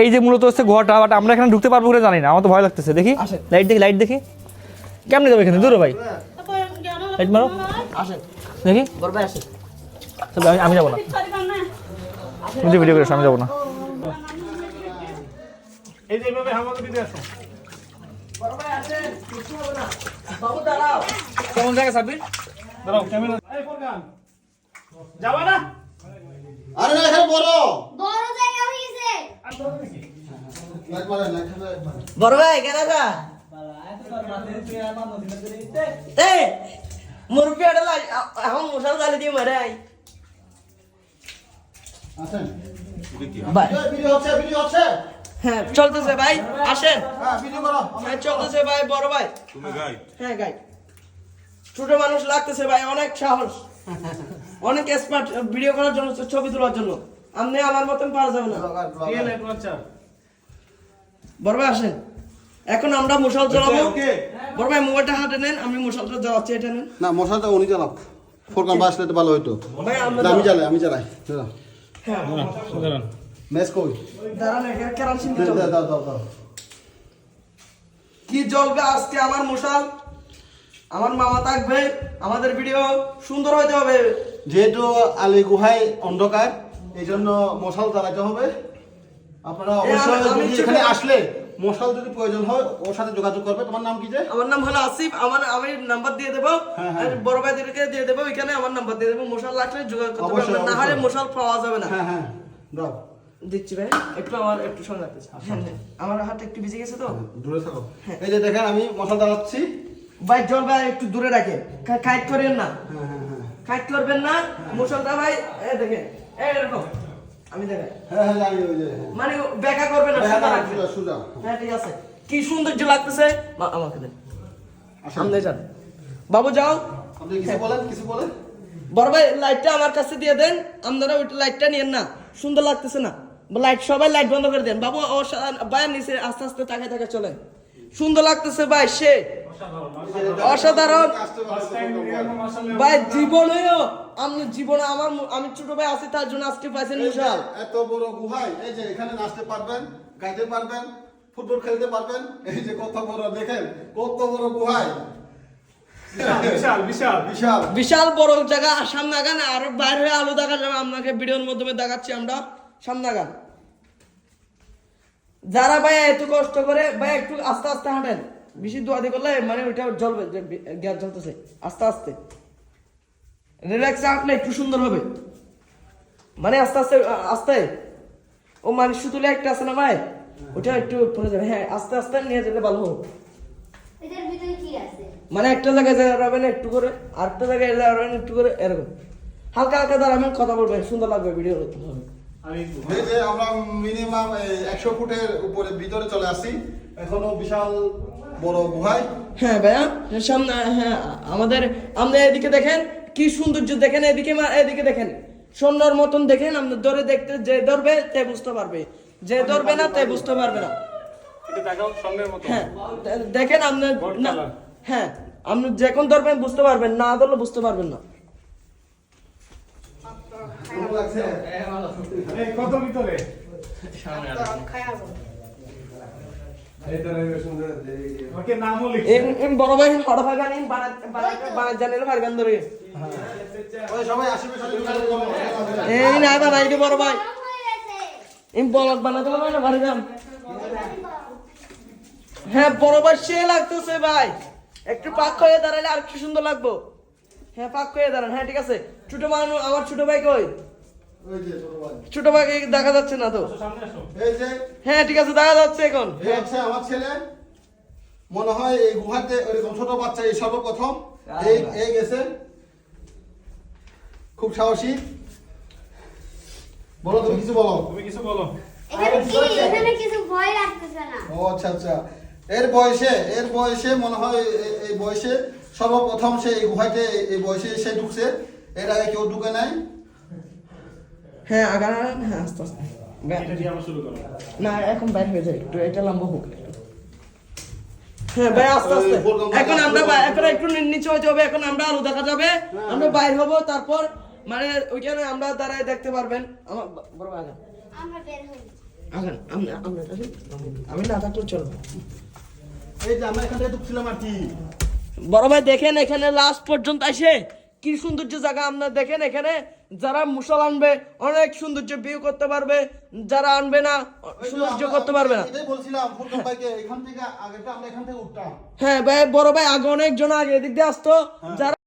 এই যে মূলত হচ্ছে ঘরটা বাট আমরা এখানে ঢুকতে পারব কিনা জানি না আমার তো ভয় লাগতেছে। দেখি লাইট দেখি লাইট দেখি। কেমনে যাবে এখানে? দূর ভাই। লাইট মারো। দেখি। আমি আমি যাব না। তুমি ভিডিও করে আমি যাব না। এই যে আমাকে দিতে আসো। কেমন জায়গা সাব্বির? দাঁড়াও ক্যামেরা যাবা না আরে না এখানে বড় বড় জায়গা হয়েছে লাইট মারে লাইট মারে বড় ভাই কেন এখন মশাল জালি দিয়ে মারে আই। হ্যাঁ চলতেছে ভাই আসেন। হ্যাঁ চলতেছে ভাই বড় ভাই। হ্যাঁ গাই। ছোট মানুষ লাগতেছে ভাই অনেক সাহস। অনেক স্মার্ট ভিডিও করার জন্য ছবি তোলার জন্য। আপনি আমার মতন পারা যাবে না। রিয়েল অ্যাডভেঞ্চার বড় ভাই আসেন। এখন আমরা মশাল ওকে মোবাইলটা হাতে নেন আমি মশালটা জ্বালাচ্ছি এটা নেন। না মশাটা উনি ফোরকান বাসলে তো ভালো হইতো। আমি চালাই আমি দাও হ্যাঁ। ম্যাচ কই? দাঁড়ান কেরাসিন দাও দাও দাও দাও। কি জ্বলবে আজকে আমার মশাল? আমার মামা থাকবে আমাদের ভিডিও সুন্দর হইতে হবে। যেহেতু আলী গুহায় অন্ধকার এই জন্য মশাল জ্বালাতে হবে। আপনারা অবশ্যই এখানে আসলে মশাল যদি প্রয়োজন হয় ওর সাথে যোগাযোগ করবে। তোমার নাম কি যে? আমার নাম হলো আসিফ। আমার আমি নাম্বার দিয়ে দেবো। হ্যাঁ, হ্যাঁ। বড় ভাইদেরকে দিয়ে দেবো। এখানে আমার নাম্বার দিয়ে দেবো। মশাল লাগলে যোগাযোগ করতে পারবেন। না হলে মশাল পাওয়া যাবে না। হ্যাঁ হ্যাঁ। দাও। দিচ্ছি ভাই। একটু আমার একটু সময় লাগতেছে হ্যাঁ হ্যাঁ। আমার হাত একটু ভিজে গেছে তো? দূরে থাকো। এই যে দেখেন আমি মশাল জ্বালাচ্ছি। ভাই জল ভাই একটু দূরে রাখেন। কাইট করেন না। হ্যাঁ হ্যাঁ কাইট করবেন না। মশালটা ভাই দেখেন। এরকম আমি দেখেন হ্যাঁ হ্যাঁ জানি ওই যে হ্যাঁ। মানে বেকা করবেন না সোজা রাখবেন। সুজা, সুজা। হ্যাঁ ঠিক আছে। কি সৌন্দর্য লাগতেছে? আমাকে দেন সামনে যান। বাবু যাও। আপনি কিছু বলেন কিছু বলেন? বড় ভাই লাইটটা আমার কাছে দিয়ে দেন। আপনারা ওই লাইটটা নিয়েন না। সুন্দর লাগতেছে না। লাইট সবাই লাইট বন্ধ করে দেন। বাবু ভাইয়ের নিচে আস্তে আস্তে তাকে তাকে চলেন। সুন্দর লাগতেছে ভাই সে অসাধারণ। ভাই জীবনেও আমি জীবনে আমার আমি ছোট ভাই আছি তার জন্য আজকে পাইছেন মুশাল এত বড় গুহায় এই যে এখানে নাচতে পারবেন গাইতে পারবেন ফুটবল খেলতে পারবেন এই যে কত বড় দেখেন কত বড় গুহায়। বিশাল বিশাল বিশাল। বিশাল। বড় জায়গা আর সামনে আগান আর বাইরে হয়ে আলো দেখা যাবে আপনাকে ভিডিওর মাধ্যমে দেখাচ্ছি আমরা। সামনে আগান। যারা ভাই এত কষ্ট করে ভাই একটু আস্তে আস্তে হাঁটেন। বেশি দোয়াদি করলে মানে ওইটা জ্বলবে গ্যাস জ্বলতেছে আস্তে আস্তে। রিল্যাক্সে হাঁটলে একটু সুন্দর হবে। মানে আস্তে আস্তে আস্তে। ও মানে তুলে একটা আছে না ভাই ওটা একটু পরে যাবে। হ্যাঁ আস্তে আস্তে নিয়ে যেতে ভালো মানে একটা জায়গায় দাঁড়াবেন একটু করে আরেকটা জায়গায় দাঁড়াবেন একটু করে এরকম। হালকা হালকা দাঁড়াবেন কথা বলবেন সুন্দর লাগবে ভিডিও হবে। এই যে আমরা মিনিমাম একশো ফুটের উপরে ভিতরে চলে আসি এখনও বিশাল বড় গুহায়। হ্যাঁ ভাইয়া সামনে হ্যাঁ আমাদের আমাদের এদিকে দেখেন কি সৌন্দর্য দেখেন এদিকে এদিকে দেখেন। সুন্দর মতন দেখেন আপনার ধরে দেখতে যে ধরবে তে বুঝতে পারবে। যে ধরবে না তে বুঝতে পারবে না। এটা দেখাও সঙ্গের মতো হ্যাঁ দেখেন আপনার। হ্যাঁ আপনি যখন ধরবেন বুঝতে পারবেন না ধরলে বুঝতে পারবেন না। লাগছে এই কত ভিতরে? বড় ভাই ধরে। এই বানাই দি বড় ভাই হয়ে গেছে এম বলক বানাতে পারবে না বাড়ি হ্যাঁ ভাই সে লাগতেছে ভাই। একটু পাক হয়ে দাঁড়ালে আর কি সুন্দর লাগবো। হ্যাঁ পাক হয়ে দাঁড়ান। হ্যাঁ ঠিক আছে। ছোট মানুষ আমার ছোট ভাই কই? ছোট। ভাইকে দেখা যাচ্ছে না তো? সামনে আসো। এই যে হ্যাঁ ঠিক আছে দেখা যাচ্ছে এখন। আমার ছেলে। মনে হয় এই গুহাতে ওইরকম ছোট বাচ্চা এই সর্বপ্রথম। এই এই গেছে। খুব সাহসী। বলো তুমি কিছু বলো। তুমি কিছু বলো। এখানে কি? এখানে কিছু ভয় লাগতেছে না। ও আচ্ছা আচ্ছা। এর বয়সে এর বয়সে মনে হয় এ- এই বয়সে সর্বপ্রথম সে এই গুহাতে এই- এই বয়সে সে ঢুকছে। এর আগে কেউ ঢুকে নাই। হ্যাঁ আগান আগান, হ্যাঁ আস্তে আস্তে। না এখন বাইর হয়ে যায় একটু এটা লম্বা হোক হ্যাঁ ভাই আস্তে আস্তে। এখন আমরা এখন একটু নিচে হবে এখন আমরা আলো দেখা যাবে। আমরা বাইর হব তারপর মানে ওইখানে আমরা দাঁড়ায় দেখতে পারবেন। আমার বড় ভাই আগান। আমরা বের হই আগান আমরা আমরা আমি না থাকলে চলবে এই যে আমরা এখান থেকে ঢুকছিলাম আর কি। বড় ভাই দেখেন এখানে লাস্ট পর্যন্ত আসে। কি সৌন্দর্য জায়গা আপনারা দেখেন এখানে। যারা মুসল আনবে অনেক সৌন্দর্য বিয়ে করতে পারবে যারা আনবে না সৌন্দর্য করতে পারবে না। হ্যাঁ ভাই বড় ভাই আগে অনেকজন আগে এদিক দিয়ে আসতো। যারা